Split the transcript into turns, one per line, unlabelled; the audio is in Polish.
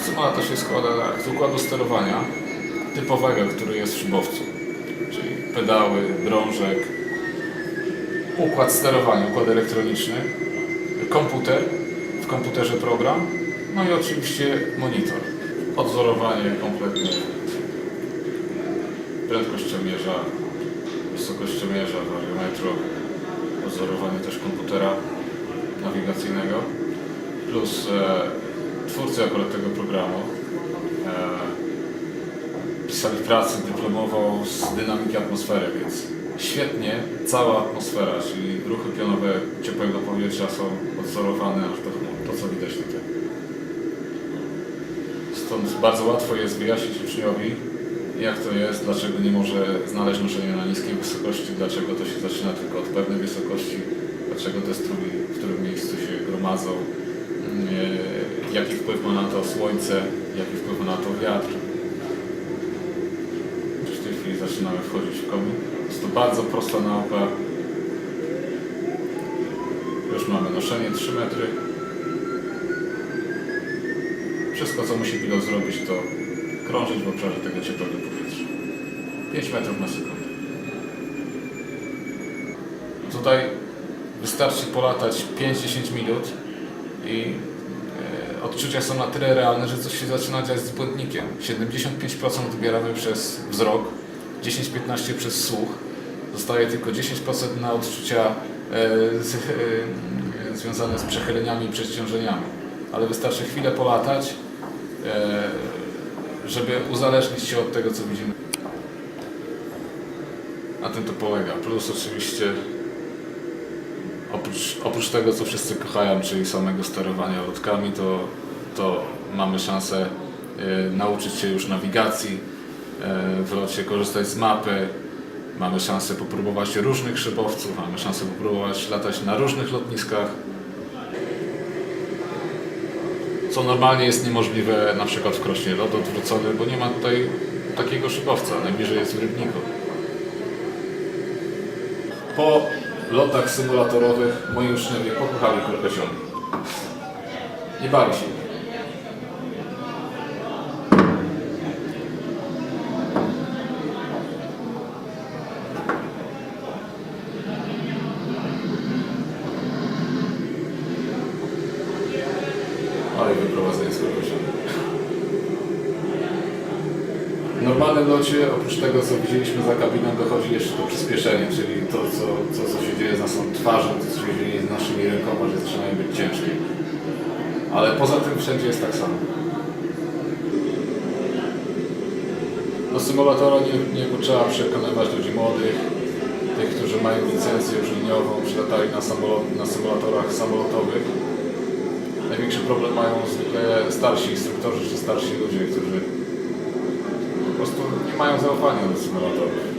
Symulator się składa z układu sterowania typowego, który jest w szybowcu. Czyli pedały, drążek, układ sterowania, układ elektroniczny, komputer, w komputerze program, no i oczywiście monitor. Odzorowanie kompletnie prędkościomierza, wysokościomierza, wariometru, odzorowanie też komputera nawigacyjnego, plus e, twórcy akurat tego programu e, pisali pracę dyplomową z dynamiki atmosfery, więc świetnie cała atmosfera, czyli ruchy pionowe ciepłego powietrza są odzorowane aż do chmur, to co widać tutaj. Stąd bardzo łatwo jest wyjaśnić uczniowi, jak to jest, dlaczego nie może znaleźć noszenia na niskiej wysokości, dlaczego to się zaczyna tylko od pewnej wysokości, dlaczego te strugi w którym miejscu się gromadzą, jaki wpływ ma na to słońce, jaki wpływ ma na to wiatr. Już w tej chwili zaczynamy wchodzić w komin. Jest to bardzo prosta nauka. Już mamy noszenie 3 metry. Wszystko, co musi pilot zrobić, to krążyć w obszarze tego ciepłego powietrza. 5 metrów na sekundę. Tutaj wystarczy polatać 5-10 minut i e, odczucia są na tyle realne, że coś się zaczyna dziać z błędnikiem. 75% odbieramy przez wzrok, 10-15% przez słuch. Zostaje tylko 10% na odczucia e, z, e, związane z przechyleniami i przeciążeniami. Ale wystarczy chwilę polatać, żeby uzależnić się od tego, co widzimy. Na tym to polega. Plus oczywiście oprócz, oprócz tego, co wszyscy kochają, czyli samego sterowania lotkami, to, to mamy szansę e, nauczyć się już nawigacji e, w locie, korzystać z mapy. Mamy szansę popróbować różnych szybowców, mamy szansę popróbować latać na różnych lotniskach. Co normalnie jest niemożliwe na przykład w Krośnie lot odwrócony, bo nie ma tutaj takiego szybowca, najbliżej jest w Rybniku. Po lotach symulatorowych moi uczniowie pokochali korkociągi. Nie bali się. Ale wyprowadzenie z korkociągu. Normalnym locie, oprócz tego co widzieliśmy za kabiną, dochodzi jeszcze to przyspieszenie, czyli to, co, co, co się dzieje z naszą twarzą, to, co się dzieje z naszymi rękoma, że zaczynają być ciężkie. Ale poza tym wszędzie jest tak samo. Do symulatora nie, nie trzeba przekonywać ludzi młodych, tych, którzy mają licencję już liniową, przylatali na, samolot, na symulatorach samolotowych. Największy problem mają zwykle starsi instruktorzy czy starsi ludzie, którzy mają zaufania do symulatorów.